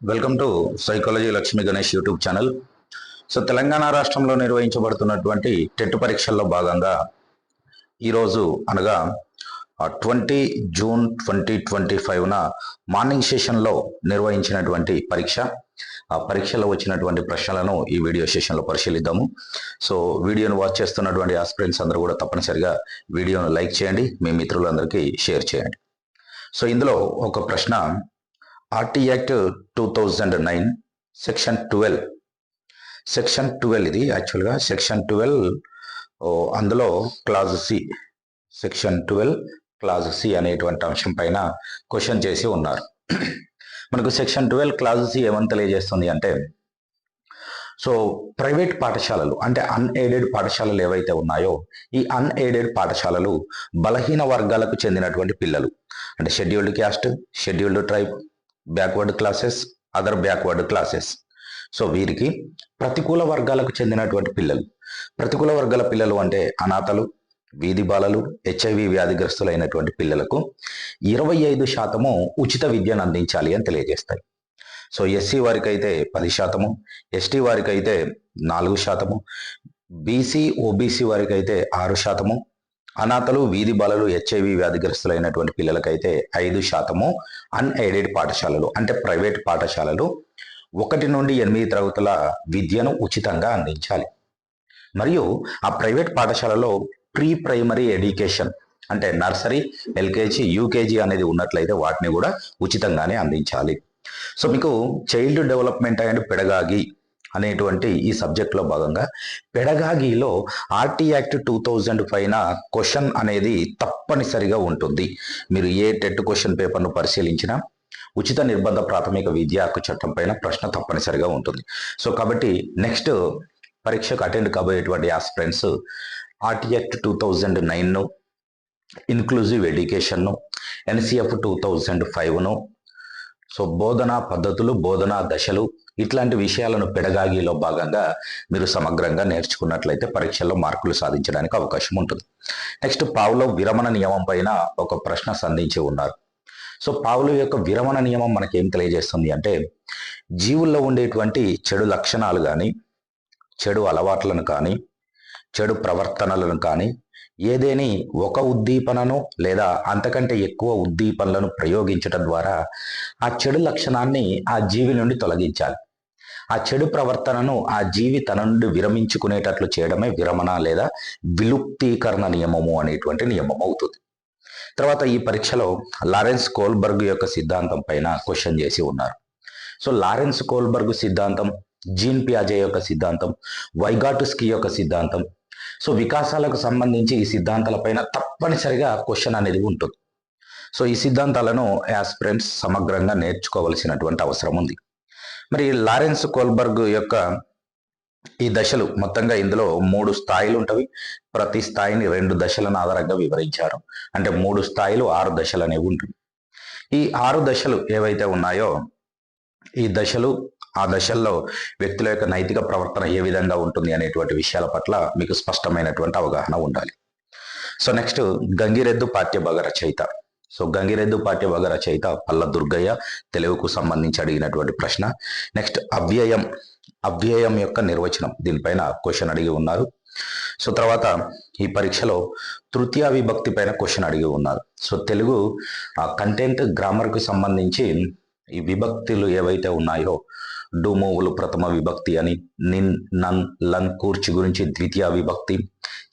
Welcome to psychology Lakshmi Ganesh YouTube channel. So Telangana రాష్ట్రంలో నిర్వహించబడుతున్నటువంటి TET పరీక్షల్లో భాగంగా ఈరోజు అనగా ట్వంటీ జూన్ ట్వంటీ ట్వంటీ ఫైవ్న మార్నింగ్ సెషన్లో నిర్వహించినటువంటి పరీక్ష. ఆ పరీక్షలో వచ్చినటువంటి ప్రశ్నలను ఈ వీడియో సెషన్లో పరిశీలిద్దాము. సో వీడియోను వాచ్ చేస్తున్నటువంటి ఆస్పిరెంట్స్ అందరూ కూడా తప్పనిసరిగా వీడియోను లైక్ చేయండి. మీ మిత్రులందరికీ షేర్ చేయండి. సో ఇందులో ఒక ప్రశ్న RT act two thousand nine section twelve section twelve ఇది యాక్చువల్గా సెక్షన్ ట్వెల్వ్ అందులో clause C section twelve clause C అనేటువంటి అంశం పైన క్వశ్చన్ చేసి ఉన్నారు. మనకు సెక్షన్ ట్వెల్వ్ క్లాజ్ సి ఏమని తెలియజేస్తుంది అంటే సో ప్రైవేట్ పాఠశాలలు అంటే అన్ఎయిడెడ్ పాఠశాలలు ఏవైతే ఉన్నాయో ఈ అన్ఎయిడెడ్ పాఠశాలలు బలహీన వర్గాలకు చెందినటువంటి పిల్లలు. అంటే scheduled caste scheduled tribe backward classes other backward classes so వీరికి ప్రతికూల వర్గాలకు చెందినటువంటి పిల్లలు. ప్రతికూల వర్గాల పిల్లలు అంటే అనాథలు వీధి బాలలు హెచ్ఐవి వ్యాధిగ్రస్తులైనటువంటి పిల్లలకు ఇరవై ఐదు శాతము ఉచిత విద్యను అందించాలి అని తెలియజేస్తాయి. సో ఎస్సీ వారికి అయితే పది శాతము ఎస్టీ వారికి అయితే నాలుగు శాతము బీసీ ఓబీసీ వారికి అయితే ఆరు శాతము అనాథలు వీధి బాలలు హెచ్ఐవి వ్యాధిగ్రస్తులైనటువంటి పిల్లలకైతే ఐదు శాతము అన్ఎయిడెడ్ పాఠశాలలు అంటే ప్రైవేట్ పాఠశాలలు. ఒకటి నుండి ఎనిమిది తరగతుల విద్యను ఉచితంగా అందించాలి. మరియు ఆ ప్రైవేట్ పాఠశాలలో ప్రీ ప్రైమరీ ఎడ్యుకేషన్ అంటే నర్సరీ ఎల్కేజీ యూకేజీ అనేది ఉన్నట్లయితే వాటిని కూడా ఉచితంగానే అందించాలి. సో మీకు చైల్డ్ డెవలప్మెంట్ అండ్ పెడగాగి అనేటువంటి ఈ సబ్జెక్ట్లో భాగంగా పెడగాగిలో ఆర్టీ యాక్ట్ టూ థౌజండ్ పైన క్వశ్చన్ అనేది తప్పనిసరిగా ఉంటుంది. మీరు ఏ టెట్ క్వశ్చన్ పేపర్ను పరిశీలించినా ఉచిత నిర్బంధ ప్రాథమిక విద్యా హక్కు చట్టం పైన ప్రశ్న తప్పనిసరిగా ఉంటుంది. సో కాబట్టి నెక్స్ట్ పరీక్షకు attend కాబోయేటువంటి aspirants RT act two thousand నైన్ను inclusive ఎడ్యుకేషన్ను ఎన్సిఎఫ్ టూ థౌజండ్ ఫైవ్ను సో బోధనా పద్ధతులు బోధనా దశలు ఇట్లాంటి విషయాలను పెడగాగిలో భాగంగా మీరు సమగ్రంగా నేర్చుకున్నట్లయితే పరీక్షల్లో మార్కులు సాధించడానికి అవకాశం ఉంటుంది. నెక్స్ట్ పావులో విరమణ నియమం పైన ఒక ప్రశ్న సంధించి ఉన్నారు. సో పావుల యొక్క విరమణ నియమం మనకి ఏం తెలియజేస్తుంది అంటే జీవుల్లో ఉండేటువంటి చెడు లక్షణాలు కానీ చెడు అలవాట్లను కానీ చెడు ప్రవర్తనలను కానీ ఏదేని ఒక ఉద్దీపనను లేదా అంతకంటే ఎక్కువ ఉద్దీపనలను ప్రయోగించడం ద్వారా ఆ చెడు లక్షణాన్ని ఆ జీవి నుండి తొలగించాలి. ఆ చెడు ప్రవర్తనను ఆ జీవి తన నుండి విరమించుకునేటట్లు చేయడమే విరమణ లేదా విలుప్తీకరణ నియమము అనేటువంటి నియమం అవుతుంది. తర్వాత ఈ పరీక్షలో లారెన్స్ కోల్బర్గ్ యొక్క సిద్ధాంతం పైన క్వశ్చన్ చేసి ఉన్నారు. సో లారెన్స్ కోల్బర్గ్ సిద్ధాంతం జీన్ పియాజే యొక్క సిద్ధాంతం వైగాటుస్కీ యొక్క సిద్ధాంతం సో వికాసాలకు సంబంధించి ఈ సిద్ధాంతాల పైన తప్పనిసరిగా క్వశ్చన్ అనేది ఉంటుంది. సో ఈ సిద్ధాంతాలను యాస్పిరెంట్స్ సమగ్రంగా నేర్చుకోవలసినటువంటి అవసరం ఉంది. మరి లారెన్స్ కోల్బర్గ్ యొక్క ఈ దశలు మొత్తంగా ఇందులో మూడు స్థాయిలు ఉంటవి. ప్రతి స్థాయిని రెండు దశలను ఆధారంగా వివరించారు. అంటే మూడు స్థాయిలు ఆరు దశలు అనేవి ఉంటుంది ఈ ఆరు దశలు ఏవైతే ఉన్నాయో ఈ దశలు ఆ దశల్లో వ్యక్తుల యొక్క నైతిక ప్రవర్తన ఏ విధంగా ఉంటుంది అనేటువంటి విషయాల పట్ల మీకు స్పష్టమైనటువంటి అవగాహన ఉండాలి. సో నెక్స్ట్ గంగిరెద్దు పాఠ్యభాగ రచయిత. సో గంగిరెద్దు పాఠ్యభాగ రచయిత పల్ల దుర్గయ్య తెలుగుకు సంబంధించి అడిగినటువంటి ప్రశ్న. నెక్స్ట్ అవ్యయం అవ్యయం యొక్క నిర్వచనం దీనిపైన క్వశ్చన్ అడిగి ఉన్నారు. సో తర్వాత ఈ పరీక్షలో తృతీయ విభక్తి పైన క్వశ్చన్ అడిగి ఉన్నారు. సో తెలుగు కంటెంట్ గ్రామర్కు సంబంధించి ఈ విభక్తులు ఏవైతే ఉన్నాయో డూమోవులు ప్రథమ విభక్తి అని నిన్ నన్ లన్ కూర్చి గురించి ద్వితీయ విభక్తి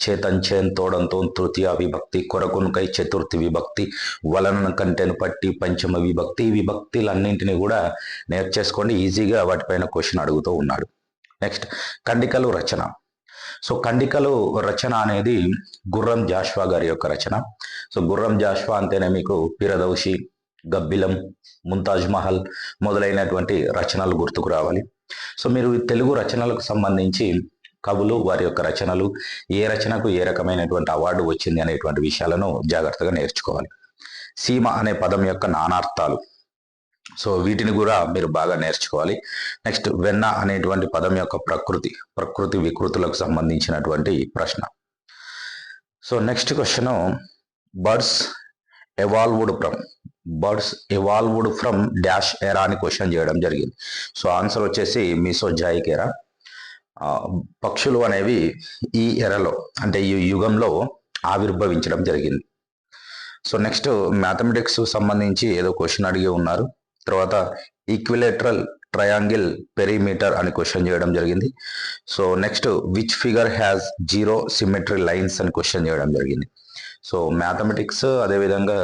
చేతన్ చేన్ తోడంతో తృతీయ విభక్తి కొరకునుకై చతుర్థి విభక్తి వలన కంటెను పట్టి పంచమ విభక్తి విభక్తులన్నింటినీ కూడా నేర్చేసుకోండి ఈజీగా వాటిపైన క్వశ్చన్ అడుగుతూ ఉన్నాడు. నెక్స్ట్ కండికలు రచన. సో కండికలు రచన అనేది గుర్రం జాష్వా గారి యొక్క రచన. సో గుర్రం జాష్వా అంటేనే మీకు పిరదౌషి గబ్బిలం ముంతాజ్ మహల్ మొదలైనటువంటి రచనలు గుర్తుకు రావాలి. సో మీరు తెలుగు రచనలకు సంబంధించి కవులు వారి యొక్క రచనలు ఏ రచనకు ఏ రకమైనటువంటి అవార్డు వచ్చింది అనేటువంటి విషయాలను జాగ్రత్తగా నేర్చుకోవాలి. సీమ అనే పదం యొక్క నానార్థాలు. సో వీటిని కూడా మీరు బాగా నేర్చుకోవాలి. నెక్స్ట్ వెన్న అనేటువంటి పదం యొక్క ప్రకృతి ప్రకృతి వికృతులకు సంబంధించినటువంటి ప్రశ్న. So next question birds evolved from birds evolved from dash era అని క్వశ్చన్ చేయడం జరిగింది. సో ఆన్సర్ వచ్చేసి మీసో జాయిక్ ఎరా పక్షులు అనేవి ఈ ఎరలో అంటే ఈ యుగంలో ఆవిర్భవించడం జరిగింది. సో నెక్స్ట్ మ్యాథమెటిక్స్ సంబంధించి ఏదో క్వశ్చన్ అడిగి ఉన్నారు. తర్వాత ఈక్విలేటరల్ ట్రయాంగిల్ పెరిమీటర్ అని క్వశ్చన్ చేయడం జరిగింది. So next which figure has zero symmetry lines అని క్వశ్చన్ చేయడం జరిగింది. సో మ్యాథమెటిక్స్ అదేవిధంగా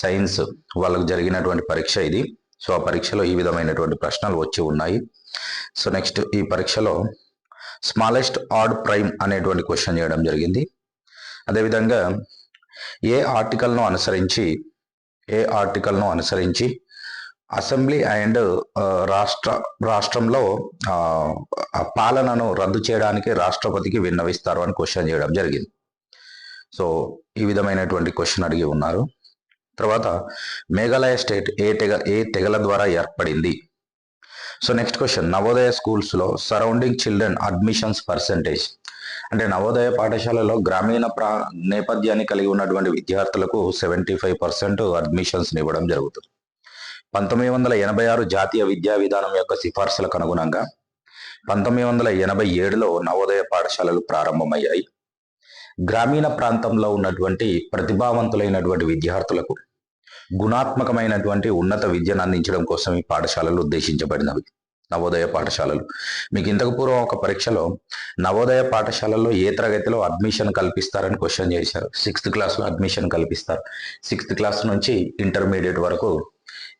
సైన్స్ వాళ్ళకు జరిగినటువంటి పరీక్ష ఇది. సో ఆ పరీక్షలో ఈ విధమైనటువంటి ప్రశ్నలు వచ్చి ఉన్నాయి. సో నెక్స్ట్ ఈ పరీక్షలో స్మాలెస్ట్ ఆడ్ ప్రైమ్ అనేటువంటి క్వశ్చన్ చేయడం జరిగింది. అదేవిధంగా ఏ ఆర్టికల్ను అనుసరించి ఏ ఆర్టికల్ను అనుసరించి అసెంబ్లీ అండ్ రాష్ట్ర రాష్ట్రంలో పాలనను రద్దు చేయడానికి రాష్ట్రపతికి విన్నవిస్తారు అని క్వశ్చన్ చేయడం జరిగింది. సో ఈ విధమైనటువంటి క్వశ్చన్ అడిగి ఉన్నారు. తర్వాత మేఘాలయ స్టేట్ ఏ తెగ ఏ తెగల ద్వారా ఏర్పడింది? సో నెక్స్ట్ క్వశ్చన్ నవోదయ స్కూల్స్లో సరౌండింగ్ చిల్డ్రన్ అడ్మిషన్స్ పర్సంటేజ్ అంటే నవోదయ పాఠశాలలో గ్రామీణ ప్రా నేపథ్యాన్ని కలిగి ఉన్నటువంటి విద్యార్థులకు సెవెంటీ ఫైవ్ పర్సెంట్ అడ్మిషన్స్ ఇవ్వడం జరుగుతుంది. పంతొమ్మిది వందల ఎనభై ఆరు జాతీయ విద్యా విధానం యొక్క సిఫార్సులకు అనుగుణంగా పంతొమ్మిది వందల ఎనభై ఏడులో నవోదయ పాఠశాలలు ప్రారంభమయ్యాయి. గ్రామీణ ప్రాంతంలో ఉన్నటువంటి ప్రతిభావంతులైనటువంటి విద్యార్థులకు గుణాత్మకమైనటువంటి ఉన్నత విద్యను అందించడం కోసం ఈ పాఠశాలలు ఉద్దేశించబడినవి. నవోదయ పాఠశాలలు. మీకు ఇంతకు పూర్వం ఒక పరీక్షలో నవోదయ పాఠశాలల్లో ఏ తరగతిలో అడ్మిషన్ కల్పిస్తారని క్వశ్చన్ చేశారు. సిక్స్త్ క్లాస్లో అడ్మిషన్ కల్పిస్తారు. సిక్స్త్ క్లాస్ నుంచి ఇంటర్మీడియట్ వరకు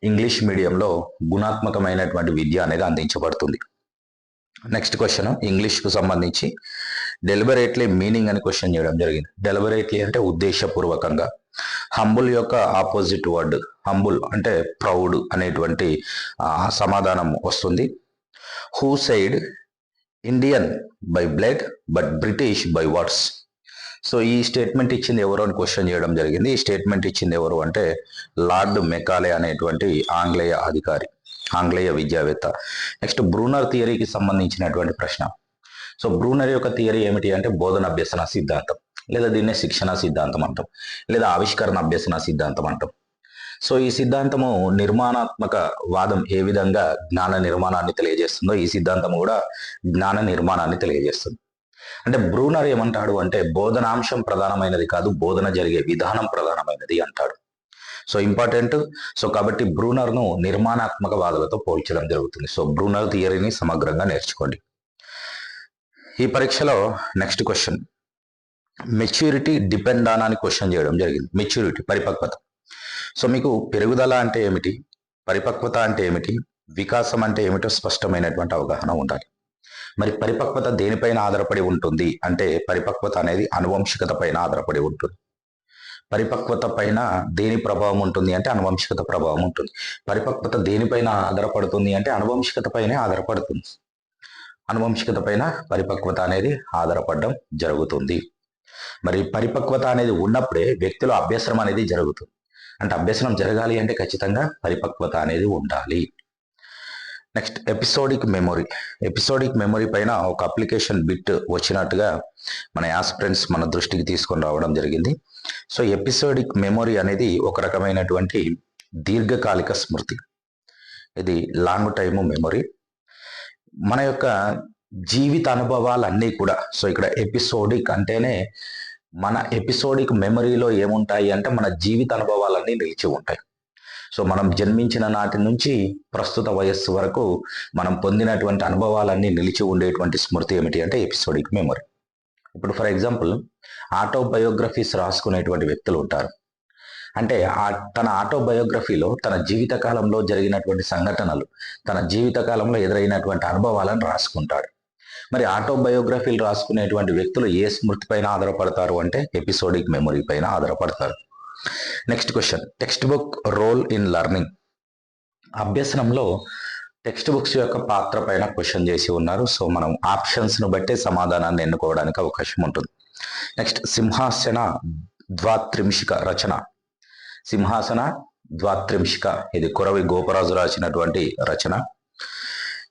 ఇంగ్లీష్ మీడియంలో గుణాత్మకమైనటువంటి విద్య అనేది అందించబడుతుంది. నెక్స్ట్ క్వశ్చన్ ఇంగ్లీష్కు సంబంధించి డెలిబరేట్లీ మీనింగ్ అని క్వశ్చన్ చేయడం జరిగింది. డెలిబరేట్లీ అంటే ఉద్దేశపూర్వకంగా. హంబుల్ యొక్క ఆపోజిట్ వర్డ్ హంబుల్ అంటే ప్రౌడ్ అనేటువంటి సమాధానం వస్తుంది. Who said Indian by blood but British by words so ఈ స్టేట్మెంట్ ఇచ్చింది ఎవరు అని క్వశ్చన్ చేయడం జరిగింది. ఈ స్టేట్మెంట్ ఇచ్చింది ఎవరు అంటే లార్డ్ మెకాలే అనేటువంటి ఆంగ్లేయ అధికారి ఆంగ్లేయ విద్యావేత్త. నెక్స్ట్ బ్రూనర్ థియరీకి సంబంధించినటువంటి ప్రశ్న. సో బ్రూనర్ యొక్క థియరీ ఏమిటి అంటే బోధన అభ్యసన సిద్ధాంతం లేదా దీన్నే శిక్షణ సిద్ధాంతం అంటాం లేదా ఆవిష్కరణ అభ్యసన సిద్ధాంతం అంటాం. సో ఈ సిద్ధాంతము నిర్మాణాత్మక వాదం ఏ విధంగా జ్ఞాన నిర్మాణాన్ని తెలియజేస్తుందో ఈ సిద్ధాంతం కూడా జ్ఞాన నిర్మాణాన్ని తెలియజేస్తుంది. అంటే బ్రూనర్ ఏమంటాడు అంటే బోధనాంశం ప్రధానమైనది కాదు బోధన జరిగే విధానం ప్రధానమైనది అంటాడు. సో ఇంపార్టెంట్ సో కాబట్టి బ్రూనర్ను నిర్మాణాత్మక వాదులతో పోల్చడం జరుగుతుంది. సో బ్రూనర్ థియరీని సమగ్రంగా నేర్చుకోండి. ఈ పరీక్షలో next question maturity depend on అని క్వశ్చన్ చేయడం జరిగింది. మెచ్యూరిటీ పరిపక్వత. సో మీకు పెరుగుదల అంటే ఏమిటి? పరిపక్వత అంటే ఏమిటి? వికాసం అంటే ఏమిటో స్పష్టమైనటువంటి అవగాహన ఉండాలి. మరి పరిపక్వత దేనిపైన ఆధారపడి ఉంటుంది? అంటే పరిపక్వత అనేది అనువంశికత పైన ఆధారపడి ఉంటుంది. పరిపక్వత పైన దేని ప్రభావం ఉంటుంది అంటే అనువంశికత ప్రభావం ఉంటుంది. పరిపక్వత దేనిపైన ఆధారపడుతుంది అంటే అనువంశికత పైనే ఆధారపడుతుంది. అనువంశికత పైన పరిపక్వత అనేది ఆధారపడడం జరుగుతుంది. మరి పరిపక్వత అనేది ఉన్నప్పుడే వ్యక్తిలో అభ్యసనం అనేది జరుగుతుంది. అంటే అభ్యసనం జరగాలి అంటే ఖచ్చితంగా పరిపక్వత అనేది ఉండాలి. Next episodic memory. Episodic memory పైన ఒక అప్లికేషన్ బిట్ వచ్చినట్టుగా మన యాస్పిరెంట్స్ మన దృష్టికి తీసుకొని రావడం జరిగింది. సో ఎపిసోడిక్ మెమొరీ అనేది ఒక రకమైనటువంటి దీర్ఘకాలిక స్మృతి. ఇది లాంగ్ టైమ్ మెమొరీ. మన యొక్క జీవిత అనుభవాలన్నీ కూడా. సో ఇక్కడ ఎపిసోడిక్ అంటేనే మన ఎపిసోడిక్ మెమరీలో ఏముంటాయి అంటే మన జీవిత అనుభవాలన్నీ నిలిచి ఉంటాయి. సో మనం జన్మించిన నాటి నుంచి ప్రస్తుత వయస్సు వరకు మనం పొందినటువంటి అనుభవాలన్నీ నిలిచి ఉండేటువంటి స్మృతి ఏమిటి అంటే ఎపిసోడిక్ మెమరీ. ఇప్పుడు ఫర్ ఎగ్జాంపుల్ ఆటోబయోగ్రఫీస్ రాసుకునేటువంటి వ్యక్తులు ఉంటారు. అంటే ఆ తన ఆటోబయోగ్రఫీలో తన జీవితకాలంలో జరిగినటువంటి సంఘటనలు తన జీవితకాలంలో ఎదురైనటువంటి అనుభవాలను రాసుకుంటాడు. మరి ఆటోబయోగ్రఫీలు రాసుకునేటువంటి వ్యక్తులు ఏ స్మృతి పైన ఆధారపడతారు అంటే ఎపిసోడిక్ మెమరీ పైన ఆధారపడతారు. Next question. Textbook role in learning. అభ్యసనంలో textbooks యొక్క పాత్ర పైన క్వశ్చన్ చేసి ఉన్నారు. సో మనం ఆప్షన్స్ను బట్టే సమాధానాన్ని ఎన్నుకోవడానికి అవకాశం ఉంటుంది. నెక్స్ట్ సింహాసన ద్వాత్రింశిక రచన. సింహాసన ద్వాత్రింశిక. ఇది కురవి గోపరాజు రాసినటువంటి రచన.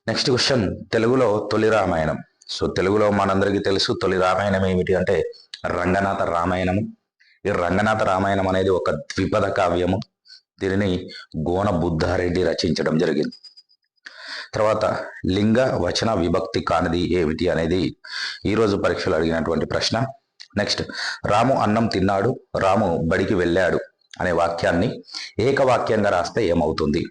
నెక్స్ట్ క్వశ్చన్ తెలుగులో తొలి రామాయణం. సో తెలుగులో మనందరికీ తెలుసు తొలి రామాయణం ఏమిటి అంటే రంగనాథ రామాయణము. ఈ రంగనాథ రామాయణం అనేది ఒక ద్విపద కావ్యము. దీనిని గోన బుద్ధారెడ్డి రచించడం జరిగింది. తర్వాత లింగ వచన విభక్తి కానిది ఏమిటి అనేది ఈరోజు పరీక్షలు అడిగినటువంటి ప్రశ్న. నెక్స్ట్ రాము అన్నం తిన్నాడు. రాము బడికి వెళ్ళాడు. అనే వాక్యాన్ని ఏకవాక్యంగా రాస్తే ఏమవుతుంది?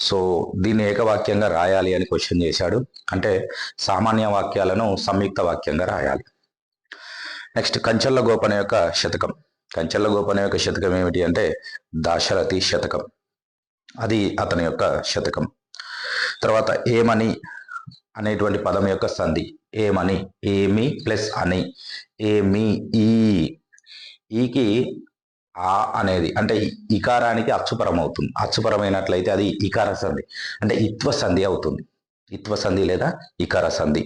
సో దీన్ని ఏకవాక్యంగా రాయాలి అని క్వశ్చన్ చేశాడు. అంటే సామాన్య వాక్యాలను సంయుక్త వాక్యంగా రాయాలి. నెక్స్ట్ కంచల్ల గోపన యొక్క శతకం. కంచల్ల గోపన యొక్క శతకం ఏమిటి అంటే దాశరథి శతకం. అది అతని యొక్క శతకం. తర్వాత ఏమని అనేటువంటి పదం యొక్క సంధి. ఏమని? ఏమి ప్లస్ అని. ఏమి ఈ. ఈకి ఆ అనేది. అంటే ఇకారానికి అచ్చుపరం అవుతుంది అచ్చుపరమైనట్లయితే అది ఇకార సంధి అంటే ఇత్వ సంధి అవుతుంది. ఇత్వ సంధి లేదా ఇకార సంధి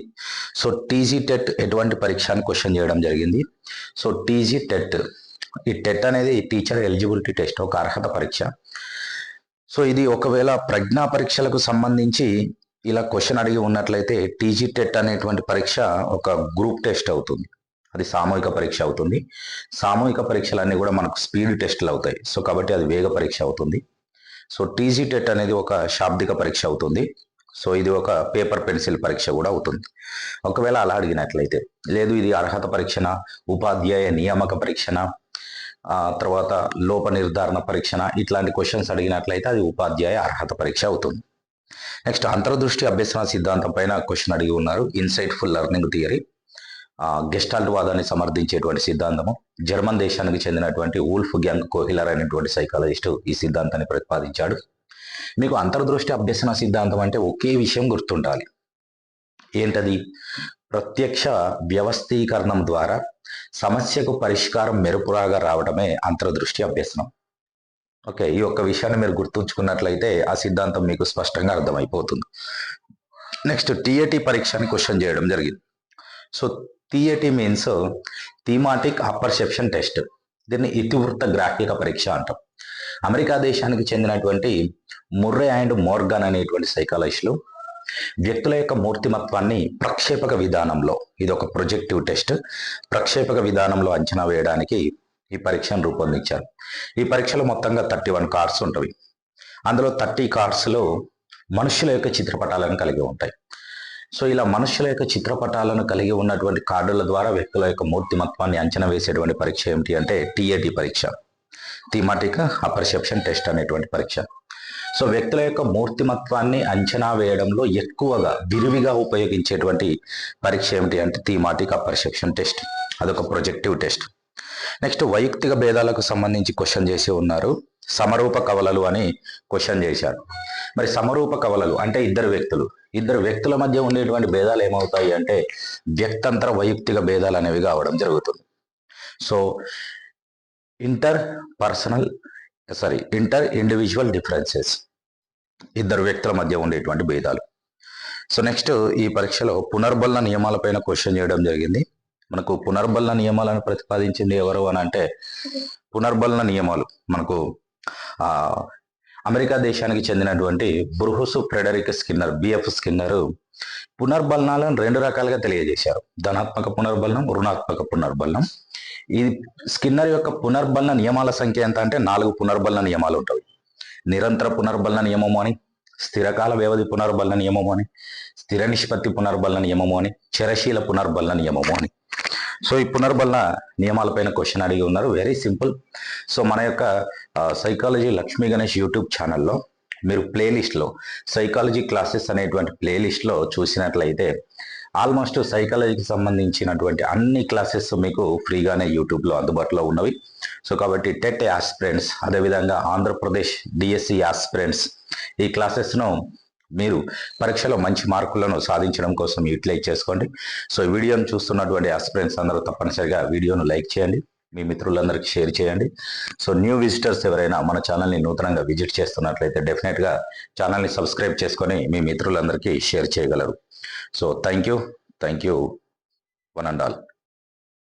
సో టీజీ టెట్ ఎటువంటి పరీక్ష అని క్వశ్చన్ చేయడం జరిగింది? So TG TET. ఈ టెట్ అనేది టీచర్ ఎలిజిబిలిటీ టెస్ట్ ఒక అర్హత పరీక్ష. సో ఇది ఒకవేళ ప్రజ్ఞా పరీక్షలకు సంబంధించి ఇలా క్వశ్చన్ అడిగి ఉన్నట్లయితే టీజీ టెట్ అనేటువంటి పరీక్ష ఒక గ్రూప్ టెస్ట్ అవుతుంది. అది సామూహిక పరీక్ష అవుతుంది. సామూహిక పరీక్షలన్నీ కూడా మనకు స్పీడ్ టెస్ట్లు అవుతాయి. సో కాబట్టి అది వేగ పరీక్ష అవుతుంది. సో టీజీ టెట్ అనేది ఒక శాబ్దిక పరీక్ష అవుతుంది. సో ఇది ఒక పేపర్ పెన్సిల్ పరీక్ష కూడా అవుతుంది. ఒకవేళ అలా అడిగినట్లయితే లేదు ఇది అర్హత పరీక్షన ఉపాధ్యాయ నియామక పరీక్షన తర్వాత లోప నిర్ధారణ పరీక్షన ఇట్లాంటి క్వశ్చన్స్ అడిగినట్లయితే అది ఉపాధ్యాయ అర్హత పరీక్ష అవుతుంది. నెక్స్ట్ అంతర్దృష్టి అభ్యసన సిద్ధాంతం పైన క్వశ్చన్ అడిగి ఉన్నారు. ఇన్సైట్ఫుల్ లెర్నింగ్ థియరీ గెస్టాల్ట్ వాదాన్ని సమర్థించేటువంటి సిద్ధాంతము జర్మన్ దేశానికి చెందినటువంటి ఊల్ఫ్ గ్యాంగ్ కోహిలర్ అనేటువంటి సైకాలజిస్ట్ ఈ సిద్ధాంతాన్ని ప్రతిపాదించాడు. మీకు అంతర్దృష్టి అభ్యసన సిద్ధాంతం అంటే ఒకే విషయం గుర్తుండాలి. ఏంటది? ప్రత్యక్ష వ్యవస్థీకరణం ద్వారా సమస్యకు పరిష్కారం మెరుపురాగా రావడమే అంతర్దృష్టి అభ్యసనం. ఓకే ఈ ఒక్క విషయాన్ని మీరు గుర్తుంచుకున్నట్లయితే ఆ సిద్ధాంతం మీకు స్పష్టంగా అర్థమైపోతుంది. నెక్స్ట్ టిఏటి పరీక్షని క్వశ్చన్ చేయడం జరిగింది. So TAT means thematic apperception test దీన్ని ఇతివృత్త గ్రాహ్యక పరీక్ష అంటాం. అమెరికా దేశానికి చెందినటువంటి ముర్రే అండ్ మోర్గన్ అనేటువంటి సైకాలజిస్టులు వ్యక్తుల యొక్క మూర్తిమత్వాన్ని ప్రక్షేపక విధానంలో ఇది ఒక ప్రొజెక్టివ్ టెస్ట్ ప్రక్షేపక విధానంలో అంచనా వేయడానికి ఈ పరీక్షను రూపొందించారు. ఈ పరీక్షలో మొత్తంగా థర్టీ వన్ కార్డ్స్ ఉంటవి. అందులో థర్టీ కార్డ్స్లో మనుషుల యొక్క చిత్రపటాలను కలిగి ఉంటాయి. సో ఇలా మనుషుల యొక్క చిత్రపటాలను కలిగి ఉన్నటువంటి కార్డుల ద్వారా వ్యక్తుల యొక్క మూర్తిమత్వాన్ని అంచనా వేసేటువంటి పరీక్ష ఏమిటి అంటే టీఏటి పరీక్ష. థీమాటిక్ అపర్సెప్షన్ టెస్ట్ అనేటువంటి పరీక్ష. సో వ్యక్తుల యొక్క మూర్తిమత్వాన్ని అంచనా వేయడంలో ఎక్కువగా విరివిగా ఉపయోగించేటువంటి పరీక్ష ఏమిటి అంటే థీమాటిక్ అపర్సెప్షన్ టెస్ట్. అదొక ప్రొజెక్టివ్ టెస్ట్. నెక్స్ట్ వైయక్తిక భేదాలకు సంబంధించి క్వశ్చన్ చేసి ఉన్నారు. సమరూప కవలలు అని క్వశ్చన్ చేశారు. మరి సమరూప కవలలు అంటే ఇద్దరు వ్యక్తులు. ఇద్దరు వ్యక్తుల మధ్య ఉండేటువంటి భేదాలు ఏమవుతాయి అంటే వ్యక్తంతర వైయక్తిక భేదాలు అనేవి కావడం జరుగుతుంది. So interpersonal sorry interindividual differences ఇద్దరు వ్యక్తుల మధ్య ఉండేటువంటి భేదాలు. సో నెక్స్ట్ ఈ పరీక్షలో పునర్బలన నియమాలపైన క్వశ్చన్ చేయడం జరిగింది. మనకు పునర్బలన నియమాలను ప్రతిపాదించింది ఎవరు అని అంటే పునర్బలన నియమాలు మనకు అమెరికా దేశానికి చెందినటువంటి Burrhus Frederic Skinner BF Skinner పునర్బలనాలను రెండు రకాలుగా తెలియజేశారు. ధనాత్మక పునర్బలనం రుణాత్మక పునర్బలనం. ఈ స్కిన్నర్ యొక్క పునర్బలన నియమాల సంఖ్య ఎంత అంటే నాలుగు పునర్బలన నియమాలు ఉంటాయి. నిరంతర పునర్బలన నియమము అని స్థిరకాల వ్యవధి పునర్బలన నియమము అని స్థిర నిష్పత్తి పునర్బలన నియమము అని చరశీల పునర్బలన నియమము అని. సో ఈ పునర్బలన నియమాలపైన క్వశ్చన్ అడిగి ఉన్నారు. వెరీ సింపుల్ సో మన యొక్క సైకాలజీ లక్ష్మీ గణేష్ యూట్యూబ్ ఛానల్లో మీరు ప్లేలిస్ట్లో సైకాలజీ క్లాసెస్ అనేటువంటి ప్లేలిస్ట్లో చూసినట్లయితే ఆల్మోస్ట్ సైకాలజీకి సంబంధించినటువంటి అన్ని క్లాసెస్ మీకు ఫ్రీగానే యూట్యూబ్లో అందుబాటులో ఉన్నవి. సో కాబట్టి టెట్ యాస్పిరెంట్స్ అదేవిధంగా ఆంధ్రప్రదేశ్ డిఎస్సి యాస్పిరెంట్స్ ఈ క్లాసెస్ను మీరు పరీక్షలో మంచి మార్కులను సాధించడం కోసం యూటిలైజ్ చేసుకోండి. సో వీడియోను చూస్తున్నటువంటి ఆస్పిరెంట్స్ అందరూ తప్పనిసరిగా వీడియోను లైక్ చేయండి. మీ మిత్రులందరికీ షేర్ చేయండి. సో న్యూ విజిటర్స్ ఎవరైనా మన ఛానల్ని నూతనంగా విజిట్ చేస్తున్నట్లయితే డెఫినెట్గా ఛానల్ని సబ్స్క్రైబ్ చేసుకొని మీ మిత్రులందరికీ షేర్ చేయగలరు. So thank you thank you one and all